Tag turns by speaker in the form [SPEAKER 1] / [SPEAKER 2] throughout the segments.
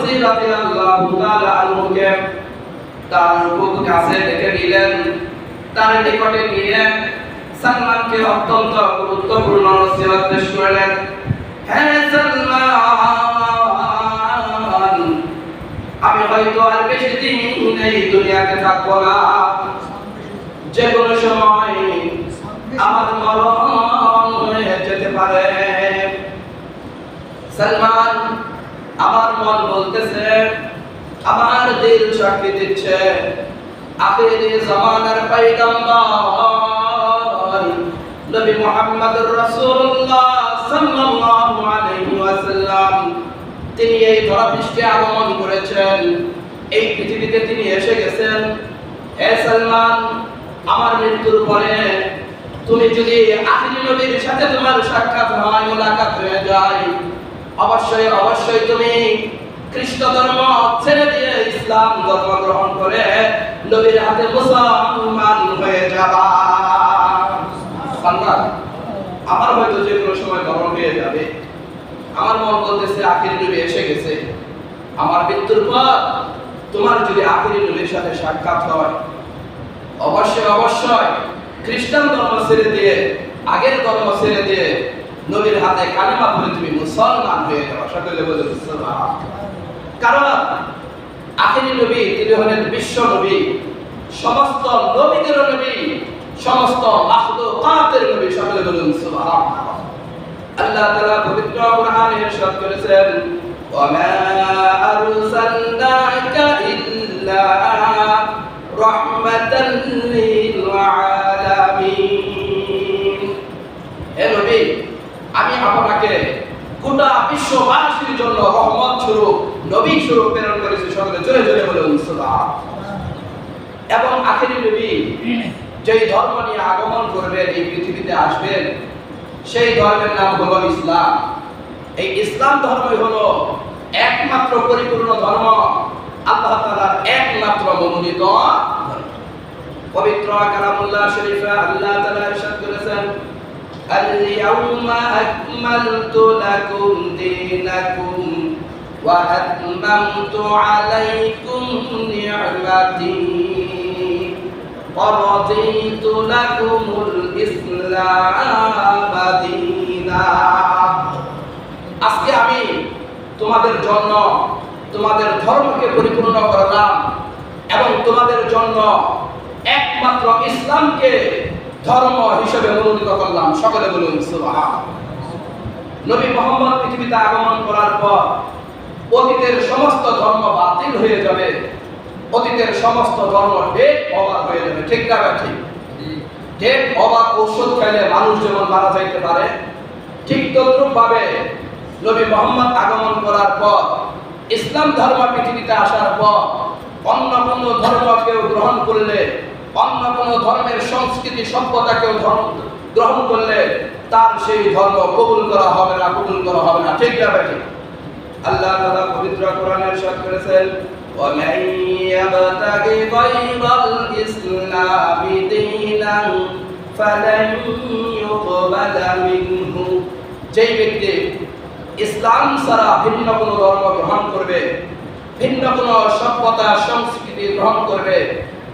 [SPEAKER 1] বসির রাদিয়াল্লাহু তাআলা আনহুকে তার কাছে ডেকে নিলেন। তার নিকটে নিয়ে সালমানকে অত্যন্ত গুরুত্বপূর্ণ নসিহত পেশ করলেন। হ্যাঁ সালমান, আমি হয়তো আর বেশি দিন এই দুনিয়াতে থাকব না। যে কোনো সময় আমার মরণ হয়ে যেতে পারে সালমান আমার মন বলতেছে, আমার দিল সাক্ষী দিচ্ছে, আখেরি জামানার পয়গম্বর, নবী মুহাম্মদুর রাসূলুল্লাহ সাল্লাল্লাহু আলাইহি ওয়াসাল্লাম। তিনি এই ধরাপৃষ্ঠে আগমন করেছেন। এই পৃথিবীতে তিনি এসে গেছেন। হে সালমান, আমার মৃত্যুর পরে তুমি যদি আখিরি নবীর সাথে তোমার সাক্ষাৎ হয়, মোলাকাত হয়ে যায়, অবশ্যই অবশ্যই তুমি খ্রিস্ট ধর্ম ছেড়ে দিয়ে ইসলাম ধর্ম গ্রহণ করে নবীর হাতে মুসলমান হয়ে যাবা। আমার হয়তো যে কোনো সময় ধর্ম পেয়ে যাবে। আমার মন বলতেছে, আখিরি নবী এসে গেছে। আমার মৃত্যুর পর তোমার যদি আখিরি নবীর সাথে সাক্ষাৎ হয়, অবশ্যই অবশ্যই খ্রিস্টান ধর্ম ছেড়ে দিয়ে, আগের ধর্ম ছেড়ে দিয়ে নবীর হাতে কালিমা পড়ে তুমি মুসলমান হয়ে যাও সকলে বলে মুসলমান। কারণ আখিরি নবী, তিনি হলেন বিশ্ব নবী, সমস্ত নবীদের নবী, সমস্ত মাখলুকাতের নবী, সকলে বলুন সুবহানাল্লাহ। আল্লাহ তাআলা পবিত্র কোরআনে ইরশাদ করেছেন ওয়া আরসালনাকা ইল্লা রাহমাতান জন্য রহমত স্বরূপ, নবী স্বরূপ প্রেরণ করেছি জোরে বলুন, সুবহান। এবং আখেরি নবী যেই ধর্ম নিয়ে আগমন করবেন, এই পৃথিবীতে আসবেন, সেই ধর্মের নাম হলো ইসলাম। এই ইসলাম ধর্মই হলো একমাত্র পরিপূর্ণ ধর্ম, আল্লাহ তাআলার একমাত্র মনোনীত। পবিত্র কালামুল্লাহ শরীফে আল্লাহ ইরশাদ করেছেন اليوم أكملت لكم دينكم وأتممت عليكم نعمتي ورضيت لكم الإسلام دينا আজকে আমি তোমাদের জন্য তোমাদের ধর্মকে পরিপূর্ণ করলাম এবং তোমাদের জন্য একমাত্র ইসলামকে ধর্ম হিসেবে মনোনীত করলাম। সকলে বলুন নবী মোহাম্মদ পৃথিবীতে আগমন করার পর অতীতের সমস্ত ধর্ম বাতিল হয়ে যাবে। অতীতের সমস্ত ধর্ম ডেট অবাক হয়ে যাবে। ঠিক না ঠিক। ডেট অবাক ঔষধ খাইলে মানুষ যেমন মারা যাইতে পারে, ঠিক তদ্রুপ ভাবে নবী মোহাম্মদ আগমন করার পর, ইসলাম ধর্ম পৃথিবীতে আসার পর, অন্য কোনো ধর্ম কেউ গ্রহণ করলে অন্য কোনো ধর্মের সংস্কৃতি সভ্যতা কেউ ধর্ম গ্রহণ করলে তার সেই ধর্ম কবুল করা হবে না কবুল করা হবে না ঠিক না বা ঠিক আল্লাহ তাআলা পবিত্র কোরআনে ইরশাদ করেছেন ومن يبتغ غير الإسلام دينا فلن يقبل منه যেই ব্যক্তি ইসলাম ছাড়া ভিন্ন কোনো ধর্ম গ্রহণ করবে ভিন্ন কোনো সভ্যতা সংস্কৃতি গ্রহণ করবে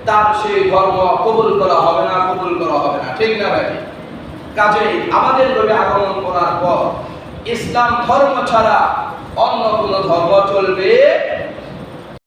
[SPEAKER 1] তার সেই ধর্ম কবুল করা হবে না, কবুল করা হবে না। ঠিক না ভাই? কাজেই আমাদের নবী আগমন করার পর ইসলাম ধর্ম ছাড়া অন্য কোনো ধর্ম চলবে